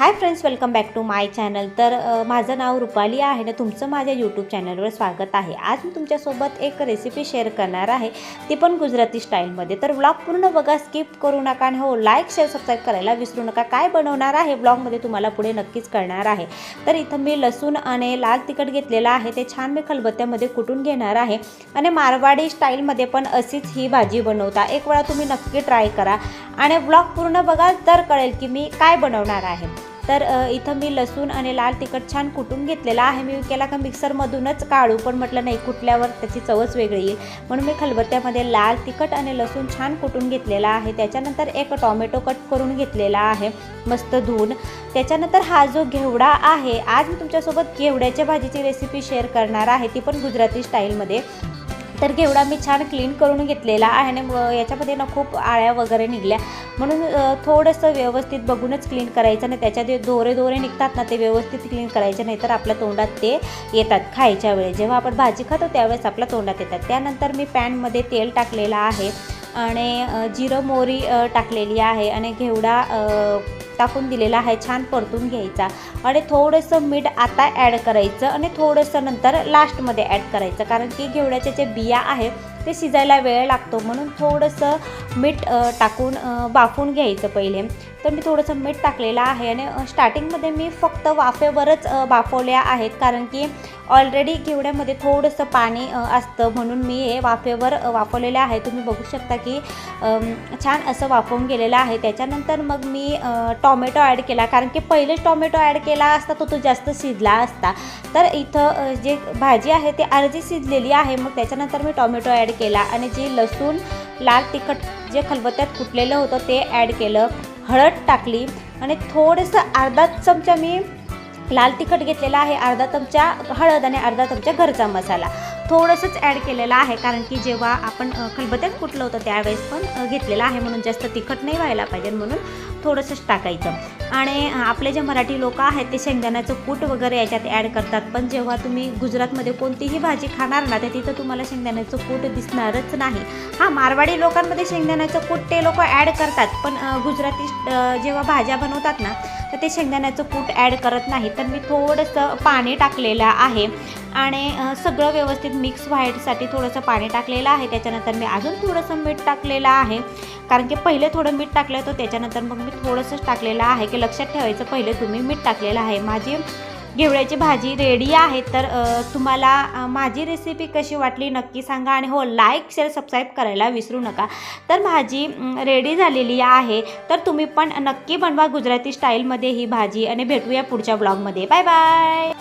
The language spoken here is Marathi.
Hi friends welcome back to my channel तर माझं नाव रुपाली आहे ना तुमचं माझ्या यूट्यूब चॅनलवर स्वागत आहे. आज मी तुमच्यासोबत एक रेसिपी शेअर करणार आहे. ती पण गुजराती स्टाईलमध्ये तर ब्लॉग पूर्ण बघा स्किप करू नका आणि हो लाईक शेअर सबस्क्राईब करायला विसरू नका. काय बनवणार आहे ब्लॉगमध्ये तुम्हाला पुढे नक्कीच कळणार आहे. तर इथं मी लसूण आणि लाल तिखट घेतलेलं आहे. ते छान मी खलबत्त्यामध्ये कुटून घेणार आहे. आणि मारवाडी स्टाईलमध्ये पण अशीच ही भाजी बनवता. एक वेळा तुम्ही नक्की ट्राय करा. आणि ब्लॉग पूर्ण बघा तर कळेल की मी काय बनवणार आहे. तर इथं मी लसूण आणि लाल तिखट छान कुटून घेतलेला आहे. मी केला का मिक्सरमधूनच काढू पण म्हटलं नाही कुटल्यावर त्याची चवच वेगळी येईल. म्हणून मी खलबत्त्यामध्ये लाल तिखट आणि लसूण छान कुटून घेतलेला आहे. त्याच्यानंतर एक टॉमॅटो कट करून घेतलेला आहे मस्त धुवून. त्याच्यानंतर हा जो घेवडा आहे आज मी तुमच्यासोबत घेवड्याच्या भाजीची रेसिपी शेअर करणार आहे. ती पण गुजराती स्टाईलमध्ये तर घेवडा मी छान क्लीन करून घेतलेला आहे आणि व- याच्यामध्ये ना खूप आळ्या वगैरे निघल्या. म्हणून थोडंसं व्यवस्थित बघूनच क्लीन करायचं आणि त्याच्या जे दोरे दोरे निघतात ना ते व्यवस्थित क्लीन करायचे नाही तर आपल्या तोंडात ते येतात खायच्या वेळेस. जेव्हा आपण भाजी खातो त्यावेळेस आपल्या तोंडात येतात. त्यानंतर मी पॅनमध्ये तेल टाकलेलं आहे आणि जिरं मोरी टाकलेली आहे आणि घेवडा टाकून दिलेला आहे. छान परतून घ्यायचा. आणि थोडंसं मीठ आता ॲड करायचं आणि थोडंसं नंतर लास्टमध्ये ॲड करायचं. कारण की घेवड्याच्या जे बिया आहे ते शिजायला वेळ लागतो. म्हणून थोडंसं मीठ टाकून बाफून घ्यायचं पहिले. तर मी थोडंसं मीठ टाकलेलं आहे आणि स्टार्टिंगमध्ये मी फक्त वाफेवरच बाफवल्या आहेत. कारण की ऑलरेडी घेवड्यामध्ये थोडंसं पाणी असतं. म्हणून मी हे वाफेवर वाफवलेलं आहे. तुम्ही बघू शकता की छान असं वाफवून गेलेलं आहे. त्याच्यानंतर मग मी टॉमॅटो ॲड केला. कारण की पहिलेच टॉमॅटो ॲड केला असता तो तो जास्त शिजला असता. तर इथं जे भाजी आहे ती अर्धी शिजलेली आहे. मग त्याच्यानंतर मी टॉमॅटो ॲड केला. आणि जे लसूण लाल तिखट जे खलबत्त्यात कुटलेलं होतं ते ॲड केलं. हळद टाकली आणि थोडंसं अर्धा चमचा मी लाल तिखट घेतलेला आहे अर्धा चमचा हळद आणि अर्धा चमचा घरचा मसाला. थोडंसंच ॲड केलेलं आहे कारण की जेव्हा आपण खलबत्यात कुठलं होतं त्यावेळेस पण घेतलेलं आहे म्हणून जास्त तिखट नाही व्हायला पाहिजे म्हणून. थोडंसंच टाकायचं. आणि आपले जे मराठी लोक आहेत ते शेंगदाण्याचं कूट वगैरे याच्यात ॲड करतात. पण जेव्हा तुम्ही गुजरातमध्ये कोणतीही भाजी खाणार ना तर तिथं तुम्हाला शेंगदाण्याचं कूट दिसणारच नाही. हां मारवाडी लोकांमध्ये शेंगदाण्याचं कूट ते लोक ॲड करतात. पण गुजराती जेव्हा भाज्या बनवतात ना तर ते शेंगदाण्याचं कूट ॲड करत नाही तर मी थोडंसं पाणी टाकलेलं आहे. आणि सगळं व्यवस्थित मिक्स व्हायसाठी थोडंसं पाणी टाकलेलं आहे. त्याच्यानंतर मी अजून थोडंसं मीठ टाकलेलं आहे. कारण की पहिले थोडं मीठ टाकलं होतं त्याच्यानंतर मग मी थोडंसंच टाकलेलं आहे की लक्षात ठेवायचं पहिले तुम्ही मीठ टाकलेलं आहे. माझी घेवड्याची भाजी रेडी आहे तर तुम्हाला माझी रेसिपी कशी वाटली नक्की सांगा आणि हो लाईक शेअर सबस्क्राईब करायला विसरू नका. तर भाजी रेडी झालेली आहे तर तुम्ही पण नक्की बनवा गुजराती स्टाईलमध्ये ही भाजी आणि भेटूया पुढच्या ब्लॉगमध्ये बाय बाय